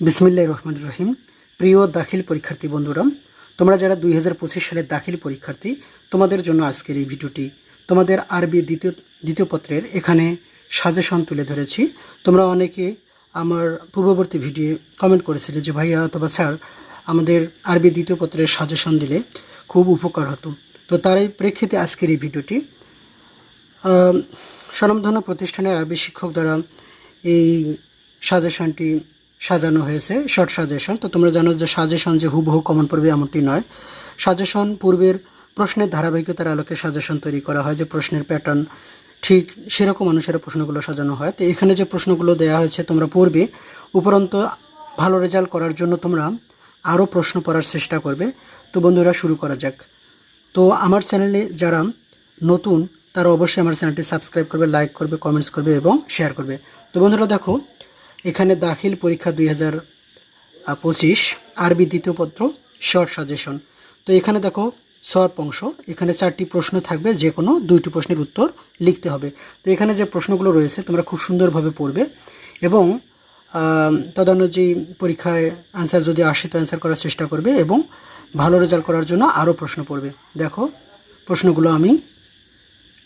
বিসমিল্লাহ রহমান রহিম। প্রিয় দাখিল পরীক্ষার্থী বন্ধুরা, তোমরা যারা দুই হাজার পঁচিশ সালের দাখিল পরীক্ষার্থী, তোমাদের জন্য আজকের এই ভিডিওটি তোমাদের আরবি দ্বিতীয় দ্বিতীয় পত্রের এখানে সাজেশন তুলে ধরেছি। তোমরা অনেকে আমার পূর্ববর্তী ভিডিও কমেন্ট করেছিলে যে, ভাইয়া, অথবা স্যার, আমাদের আরবি দ্বিতীয় পত্রের সাজেশন দিলে খুব উপকার হতো। তো তারই প্রেক্ষিতে আজকের এই ভিডিওটি স্বনামধন্য প্রতিষ্ঠানের আরবি শিক্ষক দ্বারা এই সাজেশনটি সাজানো হয়েছে শর্ট সাজেশন তো তোমরা জানো যে সাজেশন যে হুবহু কমন পড়বে এমনটি নয়। সাজেশন পূর্বের প্রশ্নের ধারাবাহিকতার আলোকে সাজেশন তৈরি করা হয়, যে প্রশ্নের প্যাটার্ন ঠিক সেরকম অনুসারে প্রশ্নগুলো সাজানো হয়। তো এখানে যে প্রশ্নগুলো দেওয়া হয়েছে তোমরা পড়বে, উপরন্ত ভালো রেজাল্ট করার জন্য তোমরা আরও প্রশ্ন পড়ার চেষ্টা করবে। তো বন্ধুরা, শুরু করা যাক। তো আমার চ্যানেলে যারা নতুন, তারা অবশ্যই আমার চ্যানেলটি সাবস্ক্রাইব করবে লাইক করবে কমেন্টস করবে এবং শেয়ার করবে। তো বন্ধুরা দেখো এখানে দাখিল পরীক্ষা দুই হাজার পঁচিশ, আরবি দ্বিতীয় পত্র শর্ট সাজেশন তো এখানে দেখো সর্প অংশ। এখানে চারটি প্রশ্ন থাকবে যে কোনো দুইটি প্রশ্নের উত্তর লিখতে হবে। তো এখানে যে প্রশ্নগুলো রয়েছে, তোমরা খুব সুন্দরভাবে পড়বে এবং তদানুযায়ী পরীক্ষায় অ্যান্সার যদি আসে, তো অ্যান্সার করার চেষ্টা করবে এবং ভালো রেজাল্ট করার জন্য আরও প্রশ্ন পড়বে। দেখো, প্রশ্নগুলো আমি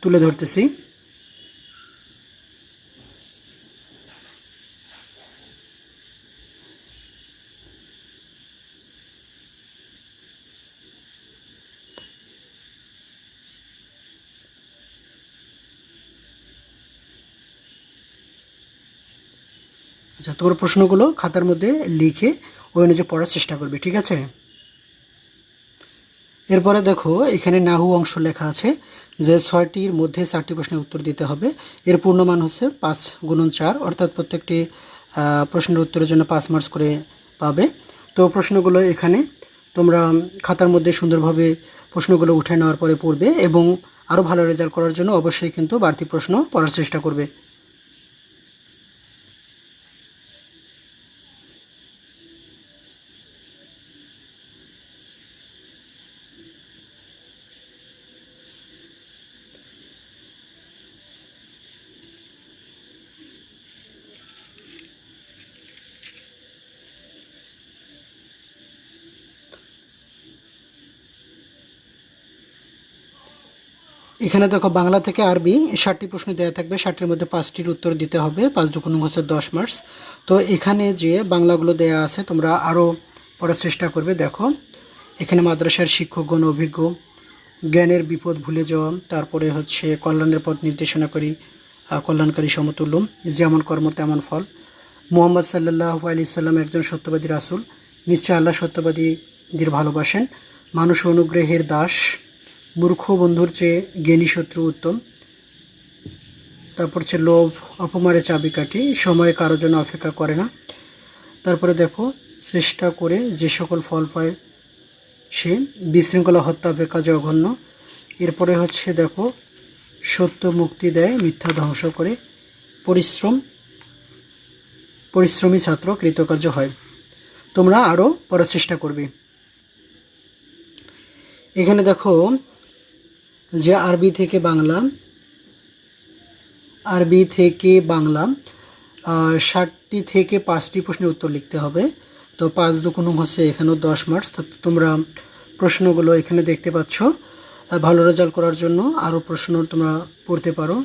তুলে ধরতেছি। আচ্ছা তোমার প্রশ্নগুলো খাতার মধ্যে লিখে ওই অনুযায়ী পড়ার চেষ্টা করবে, ঠিক আছে? এরপরে দেখো, এখানে নাহু অংশ লেখা আছে যে ছয়টির মধ্যে চারটি প্রশ্নের উত্তর দিতে হবে। এর পূর্ণমান হচ্ছে পাঁচ গুণন চার, অর্থাৎ প্রত্যেকটি প্রশ্নের উত্তরের জন্য পাঁচ মার্কস করে পাবে। তো প্রশ্নগুলো এখানে, তোমরা খাতার মধ্যে সুন্দরভাবে প্রশ্নগুলো উঠে নেওয়ার পরে পড়বে এবং আরও ভালো রেজাল্ট করার জন্য অবশ্যই কিন্তু বাড়তি প্রশ্ন পড়ার চেষ্টা করবে। এখানে দেখো বাংলা থেকে আরবি ষাটটি প্রশ্ন দেওয়া থাকবে। ষাটটির মধ্যে পাঁচটির উত্তর দিতে হবে। পাঁচ দুগুণ হচ্ছে দশ মার্কস তো এখানে যে বাংলাগুলো দেয়া আছে, তোমরা আরও পড়ার চেষ্টা করবে। দেখো, এখানে মাদ্রাসার শিক্ষকগণ অভিজ্ঞ, জ্ঞানের বিপদ ভুলে যাওয়া, তারপরে হচ্ছে কল্যাণের পথ নির্দেশনা করি কল্যাণকারী সমতুল্য, যেমন কর্ম তেমন ফল। মোহাম্মদ সাল্লাহ আলি সাল্লাম একজন সত্যবাদী রাসুল। নিশ্চয় আল্লাহ সত্যবাদীদের ভালোবাসেন। মানুষ অনুগ্রহের দাস। মূর্খ বন্ধুর চেয়ে জ্ঞানী শত্রু উত্তম। তারপর হচ্ছে লোভ অপমারে চাবিকাঠি, সময় কারোর জন্য অপেক্ষা করে না। তারপরে দেখো, চেষ্টা করে যে সকল ফল পায় সে, বিশৃঙ্খলা, হত্যা, অপেক্ষা জঘন্য। এরপরে হচ্ছে দেখো, সত্য মুক্তি দেয়, মিথ্যা ধ্বংস করে। পরিশ্রম, পরিশ্রমী ছাত্র কৃতকার্য হয়। তোমরা আরও পড়ার চেষ্টা করবে। এখানে দেখো যে আরবি থেকে বাংলা, আরবি থেকে বাংলা ষাটটি থেকে পাঁচটি প্রশ্নের উত্তর লিখতে হবে। তো পাঁচ দুগুণ হচ্ছে এখানেও দশ মার্চ তো তোমরা প্রশ্নগুলো এখানে দেখতে পাচ্ছ। ভালো রেজাল্ট করার জন্য আরও প্রশ্ন তোমরা পড়তে পারো।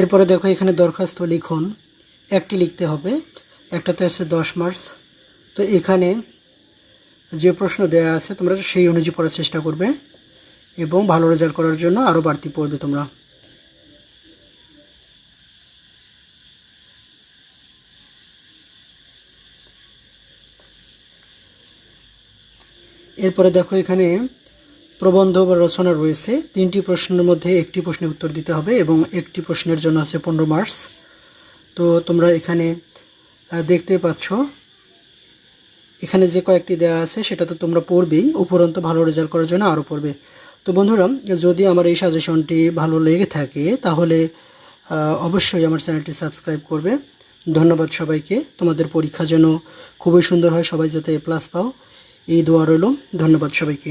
এরপরে দেখো এখানে দরখাস্ত লিখুন। একটি লিখতে হবে। একটাতে আছে দশ মার্চ তো এখানে যে প্রশ্ন দেয়া আছে, তোমরা সেই অনুযায়ী পড়ার চেষ্টা করবে এবং ভালো রেজাল্ট করার জন্য আরও বাড়তি পড়বে তোমরা। এরপরে দেখো এখানে প্রবন্ধ বা রচনা রয়েছে। তিনটি প্রশ্নের মধ্যে একটি প্রশ্নের উত্তর দিতে হবে এবং একটি প্রশ্নের জন্য আছে পনেরো মার্কস। তো তোমরা এখানে দেখতে পাচ্ছ, এখানে যে কয়েকটি দেওয়া আছে সেটা তো তোমরা পড়বেই, উপরন্ত ভালো রেজাল্ট করার জন্য আরও পড়বে। তো বন্ধুরা, যদি আমার এই সাজেশনটি ভালো লেগে থাকে, তাহলে অবশ্যই আমার চ্যানেলটি সাবস্ক্রাইব করবে। ধন্যবাদ সবাইকে। তোমাদের পরীক্ষা যেন খুবই সুন্দর হয়, সবাই যাতে প্লাস পাও। এই দোয়া রইল। ধন্যবাদ সবাইকে।